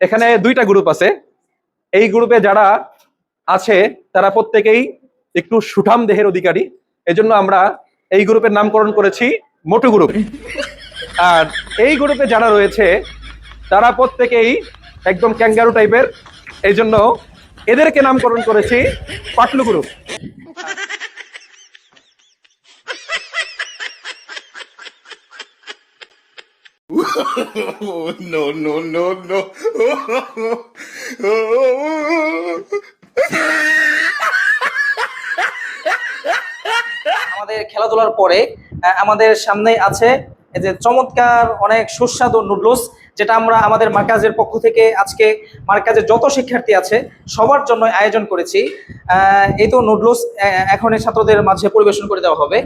এখানে দুইটা গ্রুপ আছে। এই গ্রুপে যারা আছে, তারা প্রত্যেকেই একটু সুঠাম দেহের অধিকারী। এজন্য আমরা এই গ্রুপের নামকরণ করেছি মোটু গ্রুপ আর এই গ্রুপে যারা রয়েছে, তারা প্রত্যেকেই একদম ক্যাঙ্গারু টাইপের এই জন্য এদেরকে নামকরণ করেছি Patlu group no, no, no, no. আমাদের খেলাধুলার পরে আমাদের সামনে আছে এই যে চমৎকার অনেক সুস্বাদু নুডলস যেটা আমরা আমাদের মার্কাজের পক্ষ থেকে আজকে মার্কাজের যত শিক্ষার্থী আছে সবার জন্য আয়োজন করেছি। এই তো নুডলস এখন ছাত্রদের মাঝে পরিবেশন করে দেওয়া হবে।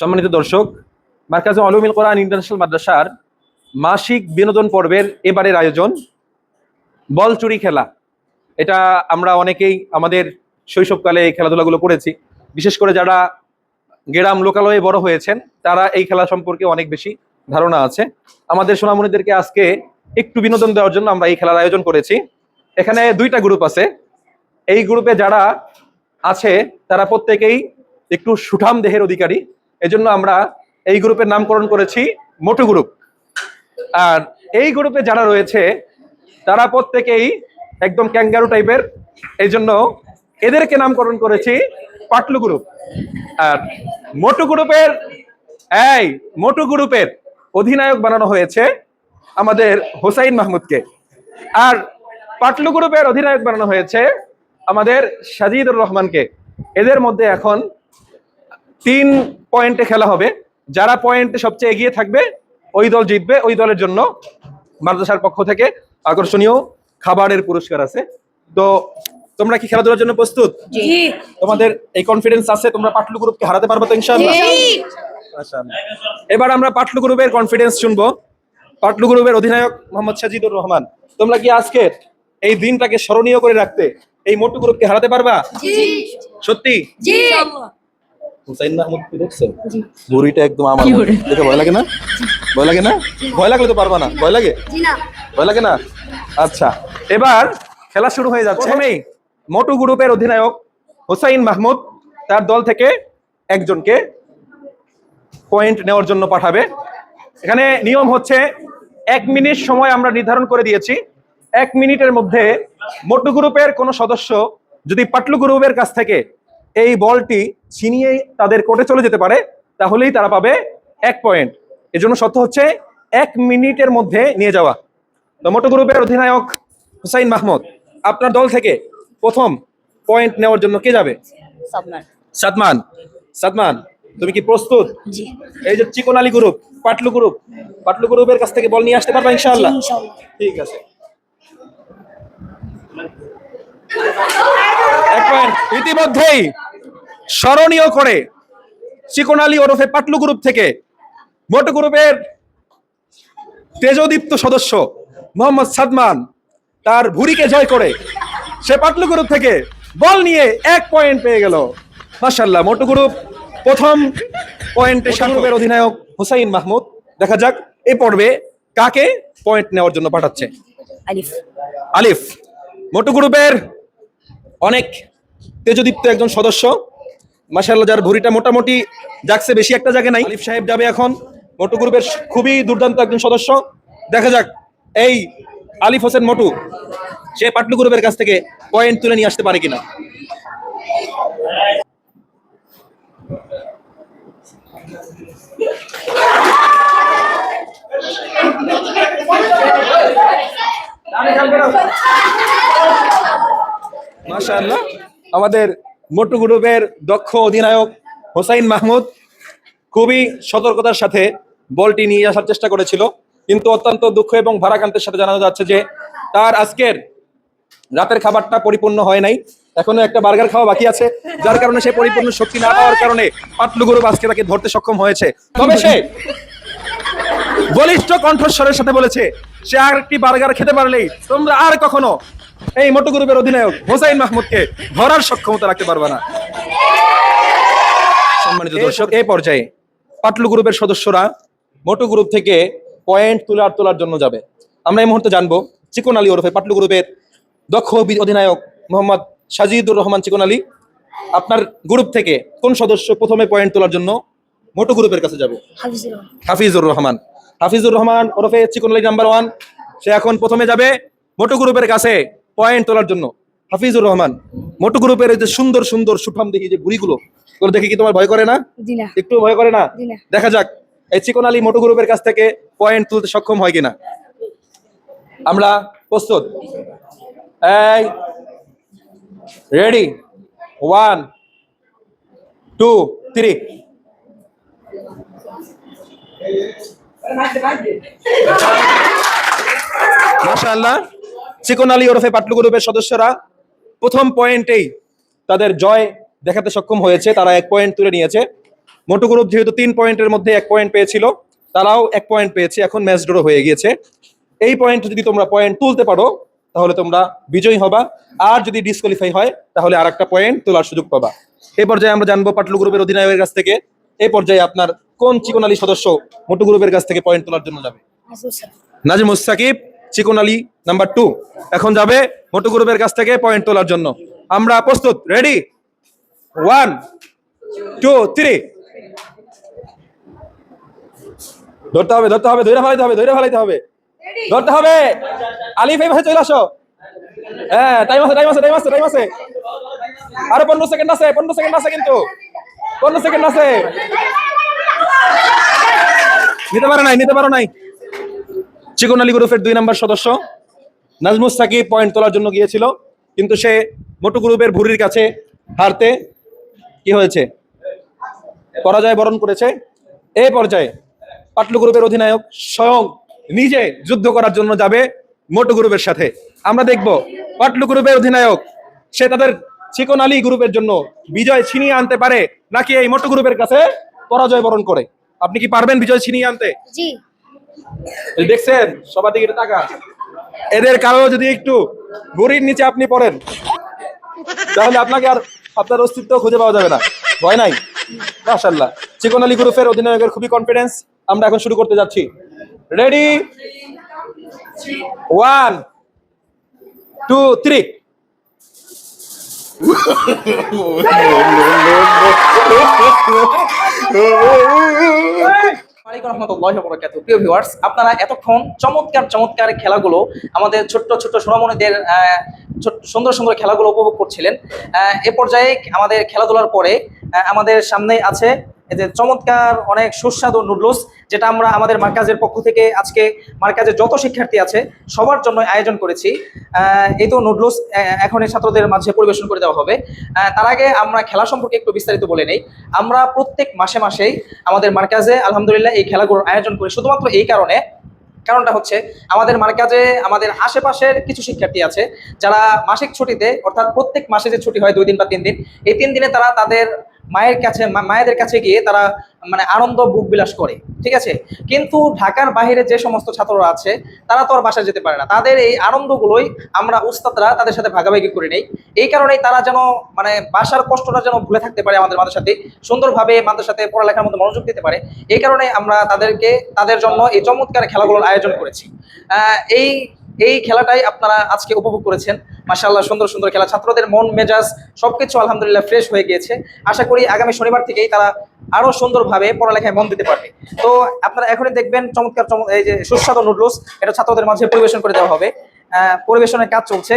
সম্মানিত দর্শক মার্কাজ অলুমিল কোরআন ইন্টারন্যাশনাল মাদ্রাসার মাসিক বিনোদন পর্বের এবারের আয়োজন বল চুরি খেলা। এটা আমরা অনেকেই আমাদের শৈশবকালে এই খেলাধুলাগুলো করেছি। বিশেষ করে যারা গ্রাম লোকালয়ে বড় হয়েছেন, তারা এই খেলা সম্পর্কে অনেক বেশি ধারণা আছে। আমাদের সোনামণিদেরকে আজকে একটু বিনোদন দেওয়ার জন্য আমরা এই খেলার আয়োজন করেছি। এখানে দুইটা গ্রুপ আছে। এই গ্রুপে যারা আছে, তারা প্রত্যেকেই একটু সুঠাম দেহের অধিকারী। এজন্য আমরা এই গ্রুপের নামকরণ করেছি মোটু গ্রুপ আর এই গ্রুপে যারা রয়েছে, তারা প্রত্যেকেই একদম ক্যাঙ্গারু টাইপের। এই জন্য এদেরকে নামকরণ করেছি পাটলু গ্রুপ। আর মোটু গ্রুপের, এই, মোটু গ্রুপের অধিনায়ক বানানো হয়েছে আমাদের হোসাইন মাহমুদকে। আর পাটলু গ্রুপের অধিনায়ক বানানো হয়েছে আমাদের সাজিদুর রহমানকে। এদের মধ্যে এখন তিন পয়েন্টে খেলা হবে। যারা পয়েন্টে সবচেয়ে এগিয়ে থাকবে, ওই দল জিতবে। ওই দলের জন্য মাদ্রাসার পক্ষ থেকে আকর্ষণীয় খাবারের পুরস্কার আছে। তো তোমরা কি খেলাধুলার জন্য প্রস্তুত? তোমাদের এই কনফিডেন্স আছে তোমরা পাটলু গ্রুপকে হারাতে পারবে তো ইনশাআল্লাহ? এবার আমরা পাটলু গ্রুপের কনফিডেন্স শুনব। পাটলু গ্রুপের অধিনায়ক মোহাম্মদ সাজিদুর রহমান তোমরা কি আজকে এই দিনটাকে স্মরণীয় করে রাখতে এই মোটু গ্রুপকে হারাতে পারবা? সত্যি? হুসাইন মাহমুদ কি দেখছ বুড়িটা একদম আমার। দেখে ভয় লাগে না? ভয় লাগে না? ভয় লাগলে তো পারবা না। ভয় লাগে? ভয় লাগে না? আচ্ছা। এবার খেলা শুরু হয়ে যাচ্ছে। প্রথমেই মোটু গ্রুপের অধিনায়ক হুসাইন মাহমুদ তার দল থেকে একজনকে পয়েন্ট নেওয়ার জন্য পাঠাবে। এখানে নিয়ম হচ্ছে এক মিনিট সময় আমরা নির্ধারণ করে দিয়েছি। এক মিনিটের মধ্যে মোটু গ্রুপের কোনো সদস্য যদি পাটলু গ্রুপের কাছ থেকে এই বলটি ছিনিয়ে তাদের কোর্টে চলে যেতে পারে তাহলেই তারা পাবে এক পয়েন্ট এজন্য সত্য হচ্ছে এক মিনিটের মধ্যে নিয়ে যাওয়া। তো মোটু গ্রুপের অধিনায়ক হুসাইন মাহমুদ আপনার দল থেকে প্রথম পয়েন্ট নেওয়ার জন্য কে যাবে? সাদমান। সাদমান। তুমি কি প্রস্তুত? এই যে চিকন আলী গ্রুপ পাটলু গ্রুপ পাটলু গ্রুপের কাছ থেকে বল নিয়ে আসতে পারবা ইনশাআল্লাহ? ঠিক আছে। এক পয়েন্ট ইতিমধ্যেই স্মরণীয় করে চিকন আলী ওরফে পাটলু গ্রুপ থেকে মোটু গ্রুপের তেজদীপ্ত সদস্য মোহাম্মদ সাদমান তার ভুরিকে জয় করে। সে পাটলু গ্রুপ থেকে বল নিয়ে এক পয়েন্ট পেয়ে গেল। মাশাল্লাহ মোটু গ্রুপ প্রথম পয়েন্টে গ্রুপের অধিনায়ক হুসাইন মাহমুদ। দেখা যাক এই পর্বে কাকে পয়েন্ট নেওয়ার জন্য পাঠাচ্ছে? আলিফ। আলিফ মোটু গ্রুপের অনেক তেজদীপ্ত একজন সদস্য। মাসাল্লাহ যার ভুরিটা মোটামুটি যাচ্ছে বেশি একটা জায়গা নাই। আলিফ সাহেব যাবে এখন। মোটু গ্রুপের খুবই দুর্দান্ত একজন সদস্য। দেখা যাক এই আলিফ হোসেন মটু, সে পাটলু গ্রুপের কাছ থেকে পয়েন্ট তুলে নিয়ে আসতে পারে কিনা? আমাদের মোটু গ্রুপের দক্ষ অধিনায়ক হোসাইন মাহমুদ খুবই সতর্কতার সাথে বলটি নিয়ে আসার চেষ্টা করেছিল। কিন্তু অত্যন্ত দুঃখ এবং ভারাকান্তের সাথে জানানো যাচ্ছে যে তার আজকের রাতের খাবারটা পরিপূর্ণ হয় নাই। এখনও একটা বার্গার খাওয়া বাকি আছে, যার কারণে সে পরিপূর্ণ শক্তি না পাওয়ার কারণে পাটলু গ্রুপ আজকে তাকে ধরতে সক্ষম হয়েছে। তবে সে বলিষ্ঠ কণ্ঠস্বরের সাথে বলেছে, সে আর একটি বার্গার খেতে পারলেই তোমরা আর কখনো এই মোটু গ্রুপের অধিনায়ক হোসাইন মাহমুদকে ধরার সক্ষমতা রাখতে পারবে না। সম্মানিত দর্শক, এই পর্যায়ে পাটলু গ্রুপের সদস্যরা মোটু গ্রুপ থেকে পয়েন্ট তোলার তোলার জন্য যাবে। আমরা এই মুহূর্তে জানব চিকন আলী ওরফে পাটলু গ্রুপের দক্ষ অধিনায়ক মোহাম্মদ সাজিদুর রহমান চিকন আলী। আপনার গ্রুপ থেকে কোন সদস্য প্রথমে পয়েন্ট তোলার জন্য মোটু গ্রুপের কাছে যাবে? হাফিজুর রহমান। হাফিজুর রহমান। ওরফে চিকন আলী নাম্বার ওয়ান। সে এখন প্রথমে যাবে মোটু গ্রুপের কাছে পয়েন্ট তোলার জন্য। হাফিজুর রহমান মোটু গ্রুপের যে সুন্দর সুন্দর সুঠাম দেখি যে বুড়িগুলো ওগুলো দেখে কি তোমার ভয় করে না? একটু ভয় করে না। দেখা যাক এই চিকন আলী মোটু গ্রুপের কাছ থেকে পয়েন্ট তুলতে সক্ষম হয় কিনা? আমরা প্রস্তুত? রেডি ওয়ান টু থ্রি মাশাআল্লাহ। চিকন আলী ওরফে পাটলু গ্রুপের সদস্যরা প্রথম পয়েন্টেই তাদের জয় দেখাতে সক্ষম হয়েছে। তারা এক পয়েন্ট তুলে নিয়েছে। মোটু গ্রুপ যেহেতু তিন পয়েন্টের মধ্যে এক পয়েন্ট পেয়েছিল তারাও এক পয়েন্ট পেয়েছে এখন ম্যাচ ড্র হয়ে গিয়েছে। এই পয়েন্ট যদি তোমরা পয়েন্ট তুলতে পারো তাহলে তোমরা বিজয়ী হবা। আর যদি ডিসকোয়ালিফাই হয় তাহলে আর একটা পয়েন্ট তোলার সুযোগ পাবা। এই পর্যায়ে আমরা জানব পাটলু গ্রুপের অধিনায়কের কাছ থেকে এই পর্যায়ে আপনার কোন চিকন আলী সদস্য মোটু গ্রুপের কাছ থেকে পয়েন্ট তোলার জন্য যাবে? নাজিম মুস্তাকিব চিকন আলী নাম্বার টু। এখন যাবে মোটু গ্রুপের কাছ থেকে পয়েন্ট তোলার জন্য। আমরা প্রস্তুত রেডি ওয়ান টু থ্রি ধরতে হবে ধরতে হবে ধরে ফেলাইতে হবে ধরে ফেলাইতে হবে। ধরতে হবে। আলিফ এই পাশে চলে আসো। হ্যাঁ টাইম আছে টাইম আছে টাইম আছে টাইম আছে। আরও পনেরো সেকেন্ড আছে পনেরো সেকেন্ড আছে কিন্তু। পনেরো সেকেন্ড আছে। নিতে পারো নাই নিতে পারো নাই। চিকন আলী গ্রুপের দুই নম্বর সদস্য। নাজমুস সাকিব পয়েন্ট তোলার জন্য গিয়েছিল কিন্তু সে মোটু গ্রুপের ভুরির কাছে হারতে কি হয়েছে? পরাজয় বরণ করেছে। এই পর্যায়ে পাটলু গ্রুপের অধিনায়ক স্বয়ং নিজে যুদ্ধ করার জন্য যাবে মোটু গ্রুপের সাথে। আমরা দেখব পাটলু গ্রুপের অধিনায়ক সে তাদের চিকন আলী গ্রুপের জন্য বিজয় ছিনিয়ে আনতে পারে নাকি এই মোটু গ্রুপের কাছে পরাজয় বরণ করে? আপনি কি পারবেন বিজয় ছিনিয়ে আনতে? জি। দেখছেন সবার দিকে তাকান এদের কারও যদি একটু গড়ির নিচে আপনি পড়েন তাহলে আপনাকে আর আপনার অস্তিত্ব খুঁজে পাওয়া যাবে না। ভয় নাই? মাশাল্লাহ চিকন আলী গ্রুপের অধিনায়কের খুবই কনফিডেন্স আমরা এখন শুরু করতে যাচ্ছি। রেডি ওয়ান টু থ্রি প্রিয় ভিউয়ার্স আপনারা এতক্ষণ চমৎকার চমৎকার খেলাগুলো আমাদের ছোট্ট ছোট্ট সোনামণিদের সুন্দর সুন্দর খেলাগুলো উপভোগ করছিলেন। এ পর্যায়ে আমাদের খেলাধুলার পরে আমাদের সামনে আছে যে চমৎকার অনেক সুস্বাদু নুডলস যেটা আমরা আমাদের মার্কাজের পক্ষ থেকে আজকে মার্কাজের যত শিক্ষার্থী আছে সবার জন্য আয়োজন করেছি। এই তো নুডলস এখন ছাত্রদের মাঝে পরিবেশন করে দেওয়া হবে। তার আগে আমরা খেলা সম্পর্কে একটু বিস্তারিত বলে নেই। আমরা প্রত্যেক মাসে মাসেই আমাদের মার্কাজে আলহামদুলিল্লাহ এই খেলাগুলোর আয়োজন করি। শুধুমাত্র এই কারণে, কারণটা হচ্ছে আমাদের মার্কাজে আমাদের আশেপাশের কিছু শিক্ষার্থী আছে যারা মাসিক ছুটিতে, অর্থাৎ প্রত্যেক মাসে যে ছুটি হয় দুই দিন বা তিন দিন, এই তিন দিনে তারা তাদের মায়ের কাছে মায়েদের কাছে গিয়ে তারা মানে আনন্দ, বুক বিলাস করে, ঠিক আছে? কিন্তু ঢাকার বাইরে যে সমস্ত ছাত্ররা আছে, তারা তো আর বাসায় যেতে পারে না। তাদের এই আনন্দগুলোই আমরা উস্তাদরা তাদের সাথে ভাগাভাগি করে নেই। এই কারণেই তারা যেন মানে বাসার কষ্টটা যেন ভুলে থাকতে পারে আমাদের মাদ্রাসাতে, সুন্দরভাবে মাদ্রাসাতে পড়ালেখার মধ্যে মনোযোগ দিতে পারে। এই কারণে আমরা তাদেরকে, তাদের জন্য এই চমৎকার খেলাগুলোর আয়োজন করেছি। এই এই খেলাটাই আপনারা আজকে উপভোগ করেছেন। মাসাল্লাহ সুন্দর সুন্দর খেলা। ছাত্রদের মন, মেজাজ সবকিছু আলহামদুলিল্লাহ ফ্রেশ হয়ে গিয়েছে। আশা করি আগামী শনিবার থেকেই তারা আরও সুন্দরভাবে পড়ালেখায় মন দিতে পারবে। তো আপনারা এখনই দেখবেন চমৎকার চমৎ এই যে সুস্বাদু নুডলস। এটা ছাত্রদের মাঝে পরিবেশন করে দেওয়া হবে। পরিবেশনের কাজ চলছে।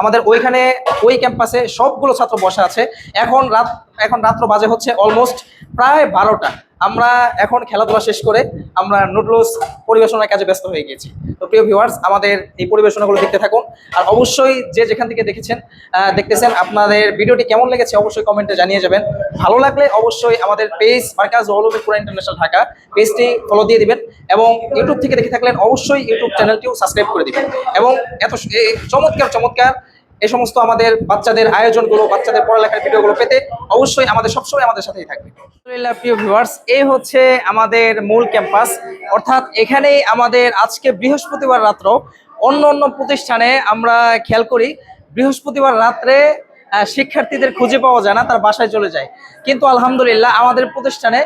আমাদের ওইখানে, ওই ক্যাম্পাসে সবগুলো ছাত্র বসে আছে। এখন রাত, এখন রাত্র বাজে হচ্ছে অলমোস্ট প্রায় বারোটা। আমরা এখন খেলাধুলা শেষ করে আমরা নুডলস পরিবেশনার কাজে ব্যস্ত হয়ে গেছি তো প্রিয় ভিউয়ার্স আমাদের এই পরিবেশনাগুলো দেখতে থাকুন। আর অবশ্যই যে যেখান থেকে দেখেছেন দেখতেছেন আপনাদের ভিডিওটি কেমন লেগেছে অবশ্যই কমেন্টে জানিয়ে যাবেন। ভালো লাগলে অবশ্যই আমাদের পেজ মার্কাজ অলুবিপুরা ইন্টারন্যাশনাল ঢাকা পেজটি ফলো দিয়ে দিবেন এবং ইউটিউব থেকে দেখে থাকলেন অবশ্যই ইউটিউব চ্যানেলটিও সাবস্ক্রাইব করে দিবেন। এবং এত চমৎকার চমৎকার এই সমস্ত আমাদের বাচ্চাদের আয়োজনগুলো বাচ্চাদের পড়ালেখার ভিডিওগুলো পেতে অবশ্যই আমাদের সবসময় আমাদের সাথেই থাকবে। আলহামদুলিল্লাহ প্রিয় ভিউয়ার্স এই হচ্ছে আমাদের মূল ক্যাম্পাস অর্থাৎ এখানেই আমাদের আজকে বৃহস্পতিবার রাত্র। অন্য অন্য প্রতিষ্ঠানে আমরা খেয়াল করি বৃহস্পতিবার রাত্রে শিক্ষার্থীদের খুঁজে পাওয়া যায় না তার বাসায় চলে যায়। কিন্তু আলহামদুলিল্লাহ আমাদের প্রতিষ্ঠানে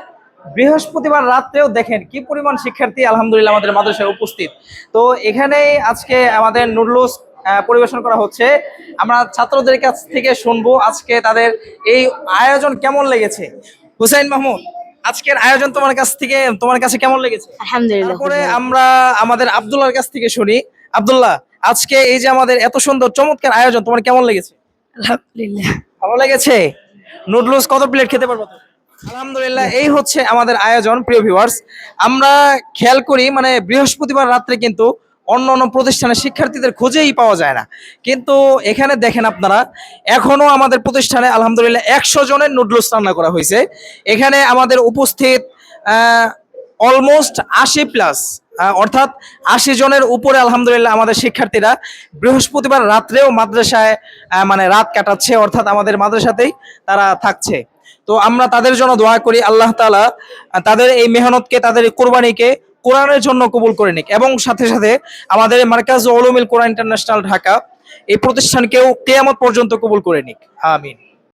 বৃহস্পতিবার রাত্রেও দেখেন কি পরিমাণ শিক্ষার্থী আলহামদুলিল্লাহ আমাদের মাদ্রাসায় উপস্থিত। তো এখানেই আজকে আমাদের নুডলস আহ, পরিবেশন করা হচ্ছে। আমরা ছাত্রদের কাছ থেকে শুনব আজকে তাদের এই আয়োজন কেমন লেগেছে। হুসাইন মাহমুদ আজকের আয়োজন তোমার কাছ থেকে তোমার কাছে কেমন লেগেছে? আলহামদুলিল্লাহ তারপরে আমরা আমাদের আব্দুল্লাহর কাছ থেকে শুনি। আব্দুল্লাহ আজকে এই যে আমাদের এত সুন্দর চমৎকার আয়োজন তোমার কেমন লেগেছে? আলহামদুলিল্লাহ। ভালো লেগেছে? নুডলস কত প্লেট খেতে পারব? আলহামদুলিল্লাহ এই হচ্ছে আমাদের আয়োজন প্রিয় ভিউয়ার্স আমরা খেয়াল করি মানে বৃহস্পতিবার রাত্রে কিন্তু অন্য অন্য প্রতিষ্ঠানের শিক্ষার্থীদের খোঁজেই পাওয়া যায় না। কিন্তু এখানে দেখেন আপনারা এখনও আমাদের প্রতিষ্ঠানে আলহামদুলিল্লাহ একশো জনের নুডলস রান্না করা হয়েছে। এখানে আমাদের উপস্থিত অলমোস্ট আশি প্লাস অর্থাৎ আশি জনের উপরে আলহামদুলিল্লাহ আমাদের শিক্ষার্থীরা বৃহস্পতিবার রাত্রেও মাদ্রাসায় মানে রাত কাটাচ্ছে অর্থাৎ আমাদের মাদ্রাসাতেই তারা থাকছে। তো আমরা তাদের জন্য দোয়া করি আল্লাহ আহ, তাদের এই মেহনতকে তাদের কোরবানিকে কোরআনের জন্য কবুল করে নিক। এবং সাথে সাথে আমাদের মার্কাজ ওলুমিল কোরআন ইন্টারন্যাশনাল ঢাকা এই প্রতিষ্ঠানকেও কেয়ামত পর্যন্ত কবুল করে নিক। আমিন।